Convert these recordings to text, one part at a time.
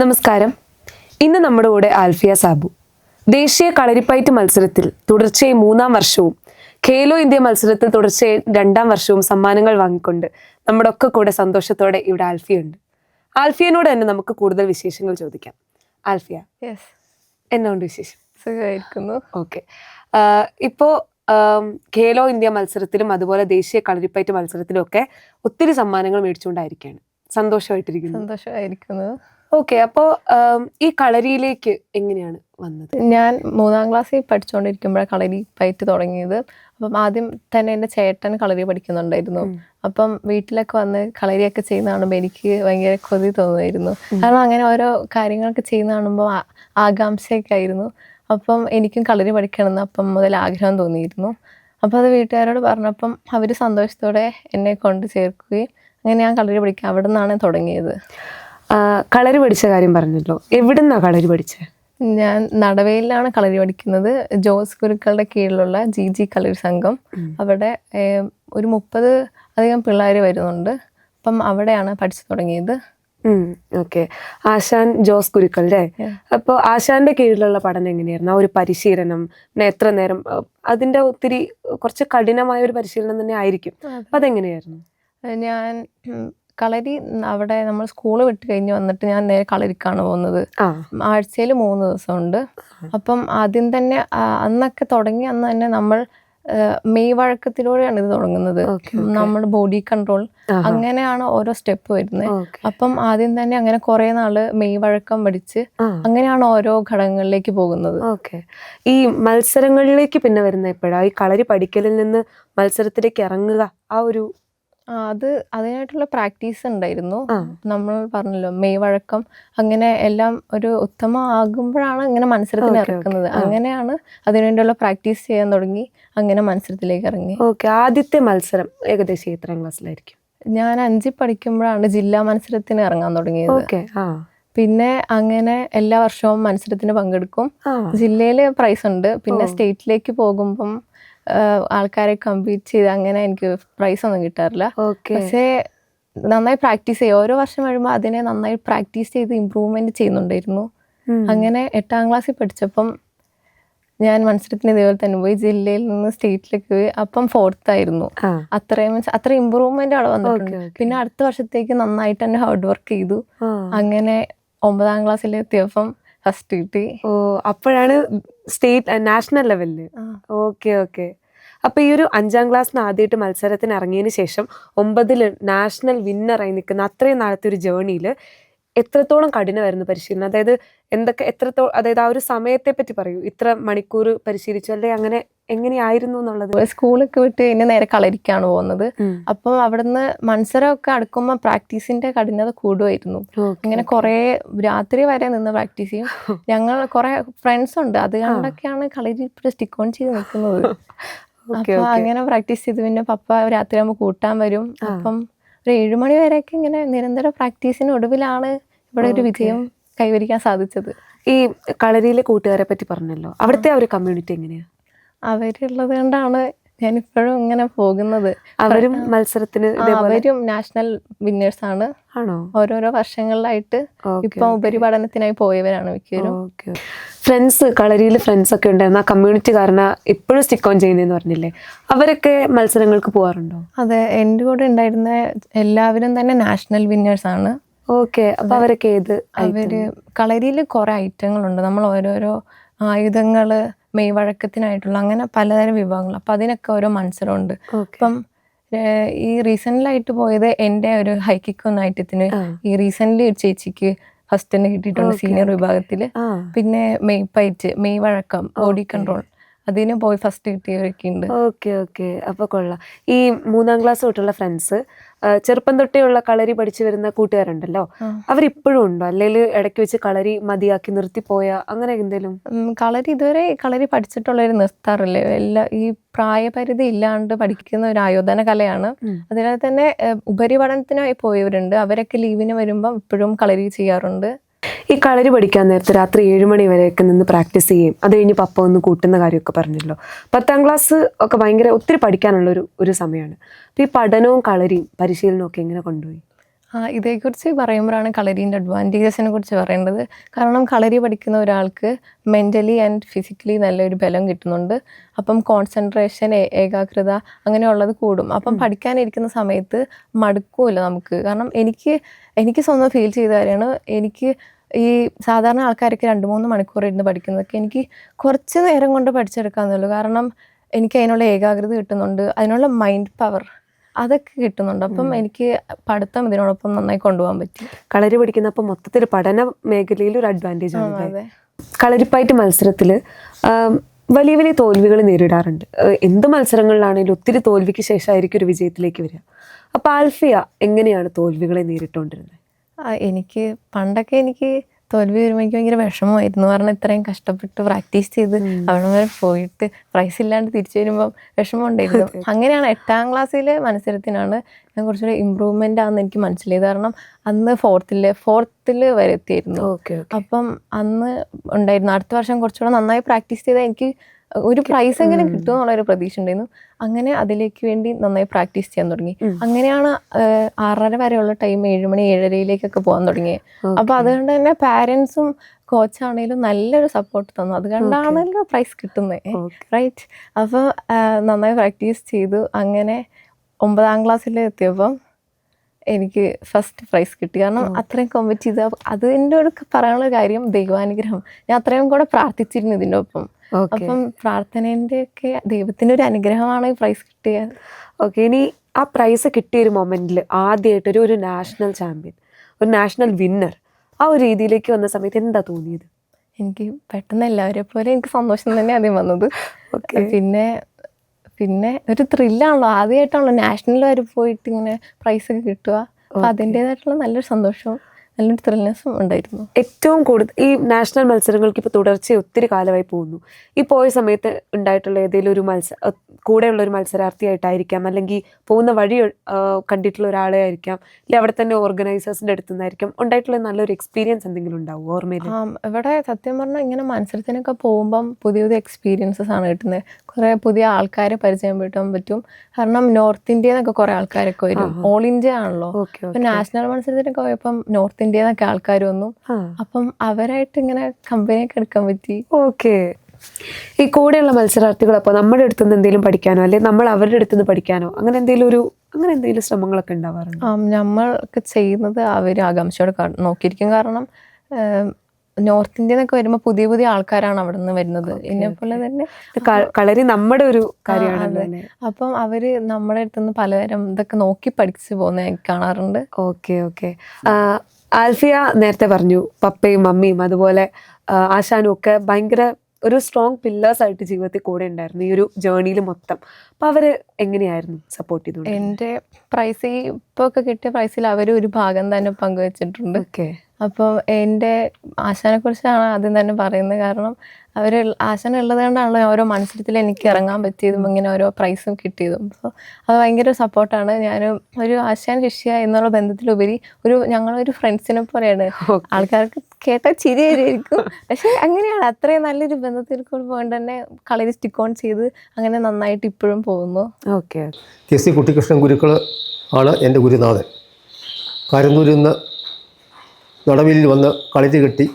നമസ്കാരം. ഇന്ന് നമ്മുടെ കൂടെ ആൽഫിയ സാബു. ദേശീയ കളരിപ്പയറ്റ് മത്സരത്തിൽ തുടർച്ചയായി മൂന്നാം വർഷവും ഖേലോ ഇന്ത്യ മത്സരത്തിൽ തുടർച്ചയായി രണ്ടാം വർഷവും സമ്മാനങ്ങൾ വാങ്ങിക്കൊണ്ട് നമ്മുടെ ഒക്കെ കൂടെ സന്തോഷത്തോടെ ഇവിടെ ആൽഫിയ ഉണ്ട് ആൽഫിയനോട് തന്നെ നമുക്ക് കൂടുതൽ വിശേഷങ്ങൾ ചോദിക്കാം. ആൽഫിയ എന്നോണ്ട് എന്നാണ്ട് വിശേഷം? സുഖമായിരിക്കുന്നു. ഓക്കെ. ഇപ്പോൾ ഖേലോ ഇന്ത്യ മത്സരത്തിലും അതുപോലെ ദേശീയ കളരിപ്പയറ്റ് മത്സരത്തിലും ഒക്കെ ഒത്തിരി സമ്മാനങ്ങൾ മേടിച്ചുകൊണ്ടായിരിക്കുകയാണ് സന്തോഷമായിട്ടിരിക്കുന്നു. സന്തോഷമായിരിക്കുന്നു. ഓക്കെ അപ്പോ ഈ കളരിയിലേക്ക് എങ്ങനെയാണ് വന്നത്? ഞാൻ മൂന്നാം ക്ലാസ്സിൽ പഠിച്ചുകൊണ്ടിരിക്കുമ്പോഴാണ് കളരി പയറ്റ് തുടങ്ങിയത്. അപ്പം ആദ്യം തന്നെ എന്റെ ചേട്ടൻ കളരി പഠിക്കുന്നുണ്ടായിരുന്നു. അപ്പം വീട്ടിലൊക്കെ വന്ന് കളരിയൊക്കെ ചെയ്യുന്ന കാണുമ്പോൾ എനിക്ക് ഭയങ്കര കൊതി തോന്നുമായിരുന്നു. കാരണം അങ്ങനെ ഓരോ കാര്യങ്ങളൊക്കെ ചെയ്യുന്ന കാണുമ്പോൾ ആകാംക്ഷയൊക്കെ ആയിരുന്നു അപ്പം എനിക്കും കളരി പഠിക്കണമെന്ന് അപ്പം മുതൽ ആഗ്രഹം തോന്നിയിരുന്നു. അപ്പോൾ അത് വീട്ടുകാരോട് പറഞ്ഞപ്പം അവർ സന്തോഷത്തോടെ എന്നെ കൊണ്ട് ചേർക്കുകയും അങ്ങനെ ഞാൻ കളരി പഠിക്കുക അവിടെ നിന്നാണ് തുടങ്ങിയത്. കളരി പഠിച്ച കാര്യം പറഞ്ഞല്ലോ. എവിടുന്നാ കളരി പഠിച്ചത് ഞാൻ നടവയിലാണ് കളരി പഠിക്കുന്നത്. ജോസ് ഗുരുക്കളുടെ കീഴിലുള്ള ജി ജി കളരി സംഘം. അവിടെ ഒരു മുപ്പത് അധികം പിള്ളേർ വരുന്നുണ്ട്. അപ്പം അവിടെയാണ് പഠിച്ചു തുടങ്ങിയത്. ഓക്കെ. ആശാൻ ജോസ് ഗുരുക്കൾ അല്ലേ? അപ്പോൾ ആശാന്റെ കീഴിലുള്ള പഠനം എങ്ങനെയായിരുന്നു? ആ ഒരു പരിശീലനം പിന്നെ എത്ര നേരം അതിന്റെ അതിന്റെ ഒത്തിരി കുറച്ച് കഠിനമായ ഒരു പരിശീലനം തന്നെ ആയിരിക്കും. അപ്പം അതെങ്ങനെയായിരുന്നു? ഞാൻ കളരി അവിടെ നമ്മൾ സ്കൂൾ വിട്ട് കഴിഞ്ഞ് വന്നിട്ട് ഞാൻ നേരെ കളരിക്കാണ് പോകുന്നത്. ആഴ്ചയിൽ മൂന്ന് ദിവസമുണ്ട്. അപ്പം ആദ്യം തന്നെ അന്നൊക്കെ തുടങ്ങി അന്ന് തന്നെ നമ്മൾ മെയ് വഴക്കത്തിലൂടെയാണ് ഇത് തുടങ്ങുന്നത്. നമ്മുടെ ബോഡി കൺട്രോൾ അങ്ങനെയാണ് ഓരോ സ്റ്റെപ്പ് വരുന്നത്. അപ്പം ആദ്യം തന്നെ അങ്ങനെ കുറെ നാൾ മെയ് വഴക്കം പഠിച്ച് അങ്ങനെയാണ് ഓരോ ഘടകങ്ങളിലേക്ക് പോകുന്നത്. ഓക്കെ. ഈ മത്സരങ്ങളിലേക്ക് പിന്നെ വരുന്ന എപ്പോഴാണ് ഈ കളരി പഠിക്കലിൽ നിന്ന് മത്സരത്തിലേക്ക് ഇറങ്ങുക ആ ഒരു അത് അതിനായിട്ടുള്ള പ്രാക്ടീസ് ഉണ്ടായിരുന്നു. നമ്മൾ പറഞ്ഞല്ലോ മെയ് വഴക്കം അങ്ങനെ എല്ലാം ഒരു ഉത്തമമാകുമ്പോഴാണ് ഇങ്ങനെ മത്സരത്തിന്. ഇറക്കുന്നത്. അങ്ങനെയാണ് അതിനുവേണ്ടിയുള്ള പ്രാക്ടീസ് ചെയ്യാൻ തുടങ്ങി അങ്ങനെ മത്സരത്തിലേക്ക് ഇറങ്ങി. ഓക്കെ ആദ്യത്തെ മത്സരം ഏകദേശം എത്രാം ക്ലാസ്സിലായിരിക്കും? ഞാൻ അഞ്ചിൽ പഠിക്കുമ്പോഴാണ് ജില്ലാ മത്സരത്തിന് ഇറങ്ങാൻ തുടങ്ങിയത്. ഓക്കെ ആ. പിന്നെ അങ്ങനെ എല്ലാ വർഷവും മത്സരത്തിന് പങ്കെടുക്കും. ജില്ലയിൽ പ്രൈസ് ഉണ്ട്. പിന്നെ. സ്റ്റേറ്റിലേക്ക് പോകുമ്പം ആൾക്കാരെ കമ്പീറ്റ് ചെയ്ത് അങ്ങനെ എനിക്ക് പ്രൈസ് ഒന്നും കിട്ടാറില്ല. പക്ഷേ നന്നായി പ്രാക്ടീസ് ചെയ്യും. ഓരോ വർഷം വരുമ്പോൾ അതിനെ നന്നായി പ്രാക്ടീസ് ചെയ്ത് ഇമ്പ്രൂവ്മെന്റ് ചെയ്യുന്നുണ്ടായിരുന്നു. അങ്ങനെ എട്ടാം ക്ലാസ്സിൽ പഠിച്ചപ്പം ഞാൻ മത്സരത്തിന് ഇതേപോലെ തന്നെ പോയി. ജില്ലയിൽ നിന്ന് സ്റ്റേറ്റിലേക്ക് പോയി. അപ്പം ഫോർത്ത് ആയിരുന്നു. അത്രയും മീൻസ് അത്ര ഇമ്പ്രൂവ്മെന്റ് അവിടെ വന്നിട്ടുണ്ട്. പിന്നെ അടുത്ത വർഷത്തേക്ക് നന്നായിട്ട് തന്നെ ഹാർഡ് വർക്ക് ചെയ്തു. അങ്ങനെ ഒമ്പതാം ക്ലാസ്സിൽ എത്തിയപ്പം ഫസ്റ്റ് കിട്ടി. ഓ അപ്പോഴാണ് സ്റ്റേറ്റ് നാഷണൽ ലെവലിൽ. ആ. Okay okay. അപ്പൊ ഈ ഒരു അഞ്ചാം ക്ലാസ്സിന് ആദ്യമായിട്ട് മത്സരത്തിന് ഇറങ്ങിയതിന് ശേഷം ഒമ്പതിൽ നാഷണൽ വിന്നറായി നിൽക്കുന്ന അത്രയും നാളത്തെ ഒരു ജേർണിയിൽ എത്രത്തോളം കഠിനമായിരുന്നു പരിശീലനം? അതായത് എന്തൊക്കെ എത്രത്തോളം അതായത് ആ ഒരു സമയത്തെ പറ്റി പറയൂ. ഇത്ര മണിക്കൂർ പരിശീലിച്ചു അല്ലെ? അങ്ങനെ എങ്ങനെയായിരുന്നു എന്നുള്ളത്? സ്കൂളൊക്കെ വിട്ട് പിന്നെ നേരെ കളരിക്കാണ് പോകുന്നത്. അപ്പം അവിടുന്ന് മത്സരമൊക്കെ അടുക്കുമ്പോൾ പ്രാക്ടീസിന്റെ കഠിനത കൂടുമായിരുന്നു. അങ്ങനെ ഇങ്ങനെ കുറേ രാത്രി വരെ നിന്ന് പ്രാക്ടീസ് ചെയ്യും. ഞങ്ങൾ കുറെ ഫ്രണ്ട്സ് ഉണ്ട്. അത് കണ്ടൊക്കെയാണ് കളരി ഇപ്പോഴും സ്റ്റിക്ക് ഓൺ ചെയ്ത് നിൽക്കുന്നത്. അപ്പൊ അങ്ങനെ പ്രാക്ടീസ് ചെയ്ത് പിന്നെ പപ്പ രാത്രി ആകുമ്പോൾ കൂട്ടാൻ വരും. അപ്പം ഒരു ഏഴുമണി വരെയൊക്കെ ഇങ്ങനെ നിരന്തര പ്രാക്ടീസിന് ഒടുവിലാണ് ഇവിടെ ഒരു വിജയം കൈവരിക്കാൻ സാധിച്ചത്. ഈ കളരിയിലെ കൂട്ടുകാരെ പറ്റി പറഞ്ഞല്ലോ. അവിടുത്തെ ആ ഒരു കമ്മ്യൂണിറ്റി എങ്ങനെയാ? അവരുള്ളത് കൊണ്ടാണ് ഞാൻ ഇപ്പോഴും ഇങ്ങനെ പോകുന്നത്. അവരും മത്സരത്തിന് അവരും നാഷണൽ വിന്നേഴ്സ് ആണ്. ആണോ? ഓരോരോ വർഷങ്ങളിലായിട്ട് ഇപ്പൊ ഉപരിപഠനത്തിനായി പോയവരാണ് മിക്കവരും. ഫ്രണ്ട്സ് കളരിയിൽ ഫ്രണ്ട്സ് ഒക്കെ ഉണ്ടായിരുന്നു ആ കമ്മ്യൂണിറ്റി കാരണം ഇപ്പോഴും സ്റ്റിക്ക് ഓൺ ചെയ്യുന്നതെന്ന് പറഞ്ഞില്ലേ? അവരൊക്കെ മത്സരങ്ങൾക്ക് പോകാറുണ്ടോ അതെ എന്റെ കൂടെ ഉണ്ടായിരുന്ന എല്ലാവരും തന്നെ നാഷണൽ വിന്നേഴ്സ് ആണ്. ഓക്കെ അപ്പൊ അവരൊക്കെ ഏത് അവർ കളരിയിൽ കുറെ ഐറ്റങ്ങളുണ്ട് നമ്മൾ ഓരോരോ ആയുധങ്ങൾ മെയ് വഴക്കത്തിനായിട്ടുള്ള അങ്ങനെ പലതരം വിഭവങ്ങൾ. അപ്പൊ അതിനൊക്കെ ഓരോ മത്സരമുണ്ട്. ഏഹ്, ഈ റീസെന്റിലായിട്ട് പോയത് എന്റെ ഒരു ഹൈക്കിക്ക് ഐറ്റത്തിന് ഈ റീസെന്റ് ഒരു ചേച്ചിക്ക് ഫസ്റ്റ് തന്നെ കിട്ടിയിട്ടുണ്ട് സീനിയർ വിഭാഗത്തിൽ വിഭാഗത്തിൽ. പിന്നെ മെയ് പൈറ്റ് മെയ് വഴക്കം ബോഡി കൺട്രോൾ. അതിന് പോയി ഫസ്റ്റ് കിട്ടിയവരൊക്കെ ഉണ്ട് ഓക്കെ ഓക്കെ അപ്പോൾ കൊള്ളാം. ഈ മൂന്നാം ക്ലാസ് തൊട്ടുള്ള ഫ്രണ്ട്സ് ചെറുപ്പം തൊട്ടേ ഉള്ള കളരി പഠിച്ചു വരുന്ന കൂട്ടുകാരുണ്ടല്ലോ. അവരിപ്പോഴും ഉണ്ടോ? അല്ലെങ്കിൽ ഇടയ്ക്ക് വെച്ച് കളരി മതിയാക്കി നിർത്തിപ്പോയ അങ്ങനെ എന്തെങ്കിലും? കളരി ഇതുവരെ കളരി പഠിച്ചിട്ടുള്ളവർ നിർത്താറില്ലേ? എല്ലാ ഈ പ്രായപരിധി ഇല്ലാണ്ട് പഠിക്കുന്ന ഒരു ആയോധന കലയാണ്. അതിനാൽ തന്നെ ഉപരിപഠനത്തിനായി പോയവരുണ്ട്. അവരൊക്കെ ലീവിന് വരുമ്പോൾ ഇപ്പോഴും കളരി ചെയ്യാറുണ്ട്. ഈ കളരി പഠിക്കാൻ നേരത്തെ രാത്രി ഏഴ് മണി വരെയൊക്കെ നിന്ന് പ്രാക്ടീസ് ചെയ്യും അത് കഴിഞ്ഞ് പപ്പ ഒന്ന് കൂട്ടുന്ന കാര്യമൊക്കെ പറഞ്ഞല്ലോ. പത്താം ക്ലാസ് ഒക്കെ ഭയങ്കര ഒത്തിരി പഠിക്കാനുള്ള ഒരു ഒരു സമയമാണ്. അപ്പോൾ ഈ പഠനവും കളരിയും പരിശീലനവും ഒക്കെ എങ്ങനെ കൊണ്ടുപോയി? ഇതേക്കുറിച്ച് പറയുമ്പോഴാണ് കളരീന്റെ അഡ്വാന്റേജസിനെ കുറിച്ച് പറയേണ്ടത് കാരണം കളരി പഠിക്കുന്ന ഒരാൾക്ക് മെന്റലി ആൻഡ് ഫിസിക്കലി നല്ലൊരു ബലം കിട്ടുന്നുണ്ട്. അപ്പം കോൺസെൻട്രേഷൻ ഏകാഗ്രത അങ്ങനെയുള്ളത് കൂടും. അപ്പം പഠിക്കാനിരിക്കുന്ന സമയത്ത് മടുക്കൂല നമുക്ക്. കാരണം എനിക്ക് എനിക്ക് സ്വന്തം ഫീൽ ചെയ്ത കാര്യമാണ്. എനിക്ക് ഈ സാധാരണ ആൾക്കാരൊക്കെ രണ്ട് മൂന്ന് മണിക്കൂർ ഇരുന്ന് പഠിക്കുന്നതൊക്കെ എനിക്ക് കുറച്ച് നേരം കൊണ്ട് പഠിച്ചെടുക്കാമെന്നുള്ളൂ കാരണം എനിക്ക് അതിനുള്ള ഏകാഗ്രത കിട്ടുന്നുണ്ട്. അതിനുള്ള മൈൻഡ് പവർ അതൊക്കെ കിട്ടുന്നുണ്ട്. അപ്പം എനിക്ക് പഠിത്തം ഇതിനോടൊപ്പം നന്നായി കൊണ്ടുപോകാൻ പറ്റി. കളരി പഠിക്കുന്നപ്പോൾ മൊത്തത്തിൽ പഠന മേഖലയിൽ ഒരു അഡ്വാന്റേജ് ആണ് കളരിപ്പായിട്ട് കളരിപ്പയറ്റ് മത്സരത്തിൽ വലിയ വലിയ തോൽവികൾ നേരിടാറുണ്ട്. എന്ത് മത്സരങ്ങളിലാണെങ്കിലും ഒത്തിരി തോൽവിക്ക് ശേഷമായിരിക്കും ഒരു വിജയത്തിലേക്ക് വരിക. അപ്പോൾ ആൽഫിയ എങ്ങനെയാണ് തോൽവികളെ നേരിട്ടുകൊണ്ടിരുന്നത് എനിക്ക് പണ്ടൊക്കെ എനിക്ക് തോൽവി വരുമ്പോൾ എനിക്ക് ഭയങ്കര വിഷമമായിരുന്നു. കാരണം ഇത്രയും കഷ്ടപ്പെട്ട് പ്രാക്ടീസ് ചെയ്ത് അവിടെ വരെ പോയിട്ട് പ്രൈസ് ഇല്ലാണ്ട് തിരിച്ചു വരുമ്പോൾ വിഷമം ഉണ്ടായിരുന്നു അങ്ങനെയാണ് എട്ടാം ക്ലാസ്സിലെ മത്സരത്തിനാണ് ഞാൻ കുറച്ചുകൂടി ഇമ്പ്രൂവ്മെന്റ് ആണെന്ന് എനിക്ക് മനസ്സിലായത്. കാരണം അന്ന് ഫോർത്തിൽ ഫോർത്തിൽ വരെ എത്തിയിരുന്നു. അപ്പം അന്ന് ഉണ്ടായിരുന്നു. അടുത്ത വർഷം കുറച്ചുകൂടെ നന്നായി പ്രാക്ടീസ് ചെയ്താൽ എനിക്ക് ഒരു പ്രൈസ് എങ്ങനെ കിട്ടും എന്നുള്ള ഒരു പ്രതീക്ഷ ഉണ്ടായിരുന്നു അങ്ങനെ അതിലേക്ക് വേണ്ടി നന്നായി പ്രാക്ടീസ് ചെയ്യാൻ തുടങ്ങി. അങ്ങനെയാണ് ആറര വരെയുള്ള ടൈം ഏഴുമണി ഏഴരയിലേക്കൊക്കെ പോകാൻ തുടങ്ങിയത് അപ്പൊ അതുകൊണ്ട് തന്നെ പാരൻസും കോച്ചാണേലും നല്ലൊരു സപ്പോർട്ട് തന്നു. അതുകൊണ്ടാണല്ലോ പ്രൈസ് കിട്ടുന്നത് റൈറ്റ് അപ്പോൾ നന്നായി പ്രാക്ടീസ് ചെയ്തു. അങ്ങനെ ഒമ്പതാം ക്ലാസ്സിൽ എത്തിയപ്പം എനിക്ക് ഫസ്റ്റ് പ്രൈസ് കിട്ടി. കാരണം അത്രയും കോമ്പറ്റ് ചെയ്ത് അതിന്റെ ഒരു പറയാനുള്ള കാര്യം ദൈവാനുഗ്രഹം. ഞാൻ അത്രയും കൂടെ പ്രാർത്ഥിച്ചിരുന്നു ഇതിന്റെ ഒപ്പം. അപ്പം പ്രാർത്ഥനേന്റെ ഒക്കെ ദൈവത്തിന്റെ ഒരു അനുഗ്രഹമാണ് ഈ പ്രൈസ് കിട്ടിയത്. ഓക്കെ ഇനി ആ പ്രൈസ് കിട്ടിയ ഒരു മൊമെന്റിൽ ആദ്യമായിട്ട് ഒരു ഒരു നാഷണൽ ചാമ്പ്യൻ ഒരു നാഷണൽ വിന്നർ ആ ഒരു രീതിയിലേക്ക് വന്ന സമയത്ത് എന്താ തോന്നിയത്? എനിക്ക് പെട്ടെന്ന് എല്ലാവരെ പോലെ എനിക്ക് സന്തോഷം തന്നെ ആദ്യം വന്നത്. ഓക്കെ. പിന്നെ പിന്നെ ഒരു ത്രില്ലാണല്ലോ ആദ്യമായിട്ടാണല്ലോ നാഷണൽ വരെ പോയിട്ട് ഇങ്ങനെ പ്രൈസ് ഒക്കെ കിട്ടുക. അപ്പൊ അതിന്റെതായിട്ടുള്ള നല്ലൊരു സന്തോഷവും നല്ലൊരു ത്രില്നെസ്സും ഉണ്ടായിരുന്നു. ഏറ്റവും കൂടുതൽ ഈ നാഷണൽ മത്സരങ്ങൾക്ക് ഇപ്പോൾ തുടർച്ചയായി ഒത്തിരി കാലമായി പോകുന്നു. ഈ പോയ സമയത്ത് ഉണ്ടായിട്ടുള്ള ഏതെങ്കിലും ഒരു മത്സര കൂടെയുള്ള ഒരു മത്സരാർത്ഥിയായിട്ടായിരിക്കാം. അല്ലെങ്കിൽ പോകുന്ന വഴി കണ്ടിട്ടുള്ള ഒരാളെ ആയിരിക്കാം. അല്ലെങ്കിൽ അവിടെ തന്നെ ഓർഗനൈസേഴ്സിന്റെ അടുത്തു നിന്നായിരിക്കാം ഉണ്ടായിട്ടുള്ള നല്ലൊരു എക്സ്പീരിയൻസ് എന്തെങ്കിലും ഉണ്ടാവും ഓർമ്മയിൽ ഇവിടെ സത്യം പറഞ്ഞാൽ ഇങ്ങനെ മത്സരത്തിനൊക്കെ പോകുമ്പം പുതിയ പുതിയ എക്സ്പീരിയൻസസ് ആണ് കിട്ടുന്നത്. കുറേ പുതിയ ആൾക്കാരെ പരിചയം പരിചയപ്പെടാൻ പറ്റും. കാരണം നോർത്ത് ഇന്ത്യയിൽ നിന്നൊക്കെ കുറേ ആൾക്കാരൊക്കെ വരും. ഓൾ ഇന്ത്യ ആണല്ലോ. ഓക്കെ നാഷണൽ മത്സരത്തിനൊക്കെ പോയപ്പം നോർത്ത് ഇന്ത്യയിൽ നിന്നൊക്കെ ആൾക്കാർ വന്നു അപ്പം അവരായിട്ട് ഇങ്ങനെ കമ്പനിയൊക്കെ എടുക്കാൻ പറ്റി. ഓക്കെ. ഈ കൂടെയുള്ള മത്സരാർത്ഥികൾ അപ്പോൾ നമ്മുടെ അടുത്ത് നിന്ന് എന്തെങ്കിലും പഠിക്കാനോ അല്ലെങ്കിൽ നമ്മൾ അവരുടെ അടുത്ത് നിന്ന് പഠിക്കാനോ അങ്ങനെ എന്തെങ്കിലും ഒരു അങ്ങനെ എന്തെങ്കിലും ശ്രമങ്ങളൊക്കെ ഉണ്ടാവാറുണ്ട്? നമ്മൾക്ക് ചെയ്യുന്നത് അവർ ആകാംക്ഷയോടെ നോക്കിയിരിക്കും. കാരണം നോർത്ത് ഇന്ത്യയിൽ നിന്നൊക്കെ വരുമ്പോൾ പുതിയ പുതിയ ആൾക്കാരാണ് അവിടെ നിന്ന് വരുന്നത് എന്നെ പോലെ തന്നെ കളരി നമ്മുടെ ഒരു കാര്യമാണ് അപ്പം അവർ നമ്മുടെ അടുത്തുനിന്ന് പലതരം ഇതൊക്കെ നോക്കി പഠിച്ചു പോകുന്ന കാണാറുണ്ട്. Okay okay. ആൽഫിയ നേരത്തെ പറഞ്ഞു പപ്പയും മമ്മിയും അതുപോലെ ആശാനും ഒക്കെ ഭയങ്കര ഒരു സ്ട്രോങ് പില്ലേഴ്സ് ആയിട്ട് ജീവിതത്തിൽ കൂടെ ഉണ്ടായിരുന്നു ഈ ഒരു ജേർണിയിൽ മൊത്തം. അപ്പം അവർ എങ്ങനെയായിരുന്നു സപ്പോർട്ട് ചെയ്തു എന്റെ പ്രൈസ് ഇപ്പോൾ ഒക്കെ കിട്ടിയ പ്രൈസിൽ അവർ ഒരു ഭാഗം തന്നെ പങ്കുവച്ചിട്ടുണ്ട്. ഓക്കെ അപ്പോൾ എന്റെ ആശാനെ കുറിച്ചാണ് ആദ്യം തന്നെ പറയുന്നത്. കാരണം അവർ ആശാന ഉള്ളത് കൊണ്ടാണല്ലോ ഓരോ മത്സരത്തിൽ എനിക്ക് ഇറങ്ങാൻ പറ്റിയതും ഇങ്ങനെ ഓരോ പ്രൈസും കിട്ടിയതും. അപ്പോൾ അത് ഭയങ്കര സപ്പോർട്ടാണ് ഞാൻ ഒരു ആശാൻ ശിഷ്യ എന്നുള്ള ബന്ധത്തിലുപരി ഒരു ഞങ്ങളൊരു ഫ്രണ്ട്സിനെ പോലെയാണ്. ആൾക്കാർക്ക് കേട്ടാൽ ചിരി വരുമായിരിക്കും പക്ഷേ അങ്ങനെയാണ്. അത്രയും നല്ലൊരു ബന്ധത്തിൽ കൂടെ പോകൊണ്ട് തന്നെ കളരി സ്റ്റിക്ക് ഓൺ ചെയ്ത് അങ്ങനെ നന്നായിട്ട് ഇപ്പോഴും പോകുന്നു. Okay K C Kuttikrishnan Gurukkal ആണ് എന്റെ ഗുരുനാഥൻ. കാരന്തൂരിൽ നിന്ന് നടവിലിൽ വന്ന് കളിച്ച് കെട്ടി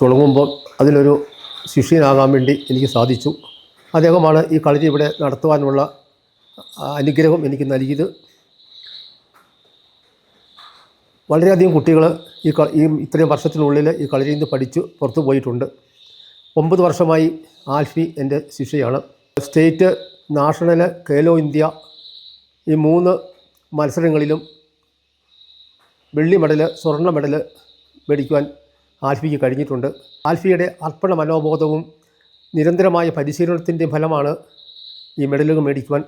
തുടങ്ങുമ്പോൾ അതിലൊരു ശിഷ്യനാകാൻ വേണ്ടി എനിക്ക് സാധിച്ചു. അദ്ദേഹമാണ് ഈ കളിച്ച് ഇവിടെ നടത്തുവാനുള്ള അനുഗ്രഹം എനിക്ക് നൽകിയത്. വളരെയധികം കുട്ടികൾ ഈ ക ഈ ഇത്രയും വർഷത്തിനുള്ളിൽ ഈ കളരിയിൽ നിന്ന് പഠിച്ച് പുറത്തു പോയിട്ടുണ്ട്. ഒമ്പത് വർഷമായി ആൽഫി എന്റെ ശിഷ്യയാണ്. സ്റ്റേറ്റ് നാഷണൽ കേലോ ഇന്ത്യ ഈ മൂന്ന് മത്സരങ്ങളിലും വെള്ളി മെഡൽ സ്വർണ മെഡൽ മേടിക്കുവാൻ ആൽഫിക്ക് കഴിഞ്ഞിട്ടുണ്ട്. ആൽഫിയുടെ അർപ്പണ മനോബോധവും നിരന്തരമായ പരിശീലനത്തിന്റെ ഫലമാണ് ഈ മെഡലുകൾ മേടിക്കുവാൻ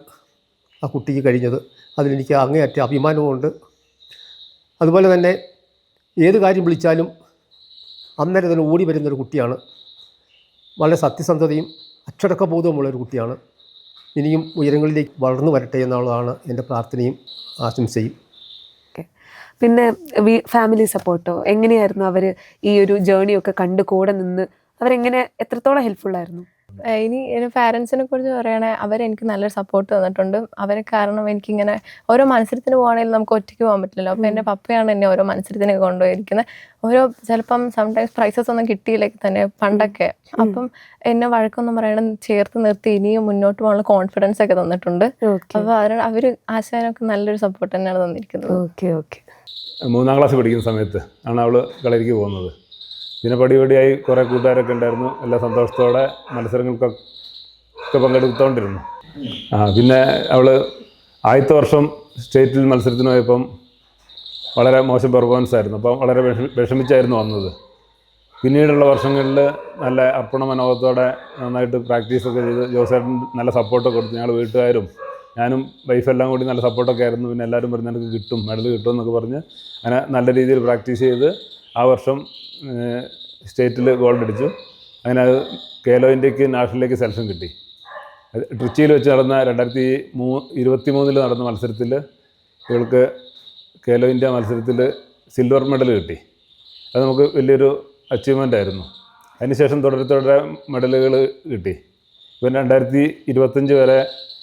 ആ കുട്ടിക്ക് കഴിഞ്ഞത്. അതിലെനിക്ക് അങ്ങേയറ്റ അഭിമാനവുമുണ്ട്. അതുപോലെ തന്നെ ഏത് കാര്യം വിളിച്ചാലും അന്നേരം തന്നെ ഓടി വരുന്നൊരു കുട്ടിയാണ്. വളരെ സത്യസന്ധതയും അച്ചടക്കബോധവുമുള്ളൊരു കുട്ടിയാണ്. ഇനിയും ഉയരങ്ങളിലേക്ക് വളർന്നു വരട്ടെ എന്നുള്ളതാണ് എന്റെ പ്രാർത്ഥനയും ആശംസയും. പിന്നെ ഫാമിലി സപ്പോർട്ടോ എങ്ങനെയായിരുന്നു അവർ ഈ ഒരു ജേർണി ഒക്കെ കണ്ട് കൂടെ നിന്ന്? അവരെങ്ങനെ എത്രത്തോളം ഹെൽപ്ഫുൾ ആയിരുന്നു? ഇനി എന്റെ പാരൻസിനെ കുറിച്ച് പറയുകയാണെങ്കിൽ അവരെനിക്ക് നല്ലൊരു സപ്പോർട്ട് തന്നിട്ടുണ്ട്. അവരെ കാരണം എനിക്കിങ്ങനെ ഓരോ മത്സരത്തിന് പോകണമെങ്കിൽ നമുക്ക് ഒറ്റയ്ക്ക് പോകാൻ പറ്റില്ലല്ലോ. അപ്പോൾ എന്റെ പപ്പയാണ് എന്നെ ഓരോ മത്സരത്തിന് കൊണ്ടുപോയിരിക്കുന്നത് ഓരോ ചിലപ്പം സംടൈംസ് പ്രൈസസ് ഒന്നും കിട്ടിയില്ലെങ്കിൽ തന്നെ പണ്ടൊക്കെ. അപ്പം എന്നെ വഴക്കൊന്നും പറയണം ചേർത്ത് നിർത്തി ഇനിയും മുന്നോട്ട് പോകാനുള്ള കോൺഫിഡൻസ് ഒക്കെ തന്നിട്ടുണ്ട്. അപ്പോൾ അവർ അവർ ആശാനൊക്കെ നല്ലൊരു സപ്പോർട്ട് തന്നെയാണ് തന്നിരിക്കുന്നത്. Okay okay. മൂന്നാം ക്ലാസ് പഠിക്കുന്ന സമയത്ത് ആണ് അവൾ കളരിക്ക് പോകുന്നത്. പിന്നെ പടി പടിയായി കുറേ കൂട്ടുകാരൊക്കെ ഉണ്ടായിരുന്നു. എല്ലാ സന്തോഷത്തോടെ മത്സരങ്ങൾക്കൊക്കെ പങ്കെടുത്തുകൊണ്ടിരുന്നു ആ പിന്നെ അവൾ ആദ്യത്തെ വർഷം സ്റ്റേറ്റിൽ മത്സരത്തിന് പോയപ്പം വളരെ മോശം പെർഫോമൻസ് ആയിരുന്നു. അപ്പം വളരെ വിഷമി- വിഷമിച്ചായിരുന്നു വന്നത്. പിന്നീടുള്ള വർഷങ്ങളിൽ നല്ല അർപ്പണ മനോഭാവത്തോടെ നന്നായിട്ട് പ്രാക്ടീസൊക്കെ ചെയ്ത് ജോസേട്ടൻ നല്ല സപ്പോർട്ടൊക്കെ കൊടുത്തു. ഞങ്ങൾ വീട്ടുകാരും ഞാനും വൈഫെല്ലാം കൂടി നല്ല സപ്പോർട്ടൊക്കെ ആയിരുന്നു. പിന്നെ എല്ലാവരും പറഞ്ഞ് എനിക്ക് കിട്ടും മെഡൽ കിട്ടും എന്നൊക്കെ പറഞ്ഞ് അങ്ങനെ നല്ല രീതിയിൽ പ്രാക്ടീസ് ചെയ്ത് ആ വർഷം സ്റ്റേറ്റിൽ ഗോൾഡ് അടിച്ചു. അങ്ങനെ അത് കേലോ ഇന്ത്യയ്ക്ക് നാഷണലിലേക്ക് സെലക്ഷൻ കിട്ടി. ട്രിച്ചിയിൽ വെച്ച് നടന്ന രണ്ടായിരത്തി മൂ ഇരുപത്തി മൂന്നിൽ നടന്ന മത്സരത്തിൽ ഇവൾക്ക് കേലോ ഇന്ത്യ മത്സരത്തിൽ സിൽവർ മെഡൽ കിട്ടി. അത് നമുക്ക് വലിയൊരു അച്ചീവ്മെന്റ് ആയിരുന്നു. അതിനുശേഷം തുടരെ തുടരെ മെഡലുകൾ കിട്ടി. ഇപ്പം രണ്ടായിരത്തി ഇരുപത്തഞ്ച് വരെ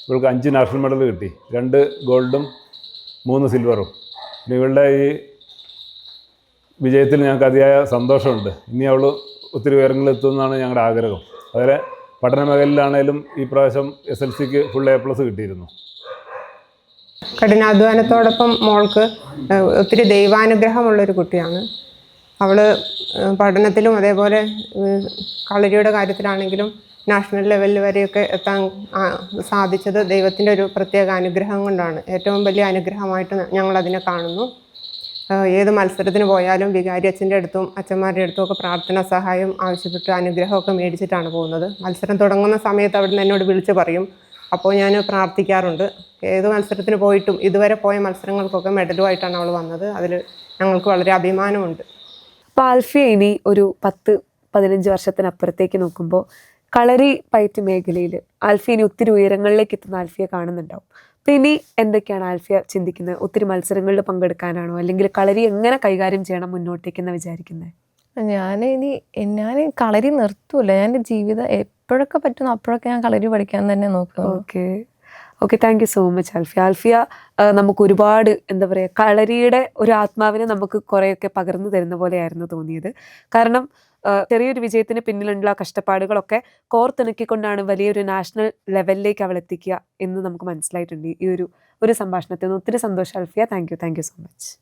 ഇവൾക്ക് അഞ്ച് നാഷണൽ മെഡൽ കിട്ടി. രണ്ട് ഗോൾഡും മൂന്ന് സിൽവറും. പിന്നെ ഇവളുടെ ഈ വിജയത്തിൽ ഞങ്ങൾക്ക് അതിയായ സന്തോഷമുണ്ട്. ഇനി അവൾ ഒത്തിരി ഉയരങ്ങളിലെത്തുമെന്നാണ് ഞങ്ങളുടെ ആഗ്രഹം. അതുപോലെ പഠന മേഖലയിലാണേലും ഈ പ്രാവശ്യം എസ് എൽ സിക്ക് ഫുൾ എ പ്ലസ് കിട്ടിയിരുന്നു. കഠിനാധ്വാനത്തോടൊപ്പം മോൾക്ക് ഒത്തിരി ദൈവാനുഗ്രഹമുള്ളൊരു കുട്ടിയാണ്. അവൾ പഠനത്തിലും അതേപോലെ കളരിയുടെ കാര്യത്തിലാണെങ്കിലും നാഷണൽ ലെവലിൽ വരെയൊക്കെ എത്താൻ സാധിച്ചത് ദൈവത്തിന്റെ ഒരു പ്രത്യേക അനുഗ്രഹം കൊണ്ടാണ്. ഏറ്റവും വലിയ അനുഗ്രഹമായിട്ട് ഞങ്ങളതിനെ കാണുന്നു. ഏത് മത്സരത്തിന് പോയാലും വികാരി അച്ഛന്റെ അടുത്തും അച്ഛന്മാരുടെ അടുത്തും ഒക്കെ പ്രാർത്ഥന സഹായം ആവശ്യപ്പെട്ട് അനുഗ്രഹമൊക്കെ മേടിച്ചിട്ടാണ് പോകുന്നത്. മത്സരം തുടങ്ങുന്ന സമയത്ത് അവിടുന്ന് എന്നോട് വിളിച്ച് പറയും. അപ്പോൾ ഞാൻ പ്രാർത്ഥിക്കാറുണ്ട്. ഏത് മത്സരത്തിന് പോയിട്ടും ഇതുവരെ പോയ മത്സരങ്ങൾക്കൊക്കെ മെഡലുമായിട്ടാണ് അവൾ വന്നത്. അതിൽ ഞങ്ങൾക്ക് വളരെ അഭിമാനമുണ്ട്. അപ്പോൾ ആൽഫിയ ഇനി ഒരു പത്ത് പതിനഞ്ച് വർഷത്തിനപ്പുറത്തേക്ക് നോക്കുമ്പോൾ കളരി പയറ്റ് മേഖലയിൽ ആൽഫിയ ഇനി ഒത്തിരി ഉയരങ്ങളിലേക്ക് എത്തുന്ന ആൽഫിയ കാണുന്നുണ്ടാവും. അപ്പം ഇനി എന്തൊക്കെയാണ് ആൽഫിയ ചിന്തിക്കുന്നത് ഒത്തിരി മത്സരങ്ങളിൽ പങ്കെടുക്കാനാണോ? അല്ലെങ്കിൽ കളരി എങ്ങനെ കൈകാര്യം ചെയ്യണം മുന്നോട്ടേക്കെന്ന് വിചാരിക്കുന്നത് ഞാൻ ഇനി ഞാൻ കളരി നിർത്തൂല ഞാൻ എന്റെ ജീവിതം എപ്പോഴൊക്കെ പറ്റുന്നു അപ്പോഴൊക്കെ ഞാൻ കളരി പഠിക്കാൻ തന്നെ നോക്കും okay. Okay thank you so much Alfiya. Alfiya നമുക്ക് ഒരുപാട് എന്താ പറയുക കളരിയുടെ ഒരു ആത്മാവിനെ നമുക്ക് കുറേയൊക്കെ പകർന്നു തരുന്ന പോലെയായിരുന്നു തോന്നിയത്. കാരണം ചെറിയൊരു വിജയത്തിന് പിന്നിലുള്ള കഷ്ടപ്പാടുകളൊക്കെ കോർത്തിണക്കിക്കൊണ്ടാണ് വലിയൊരു നാഷണൽ ലെവലിലേക്ക് അവൾ എത്തിക്കുക എന്ന് നമുക്ക് മനസ്സിലായിട്ടുണ്ട്. ഈ ഒരു ഒരു സംഭാഷണത്തിൽ നിന്ന് ഒത്തിരി സന്തോഷം Alfiya. Thank you. Thank you so much.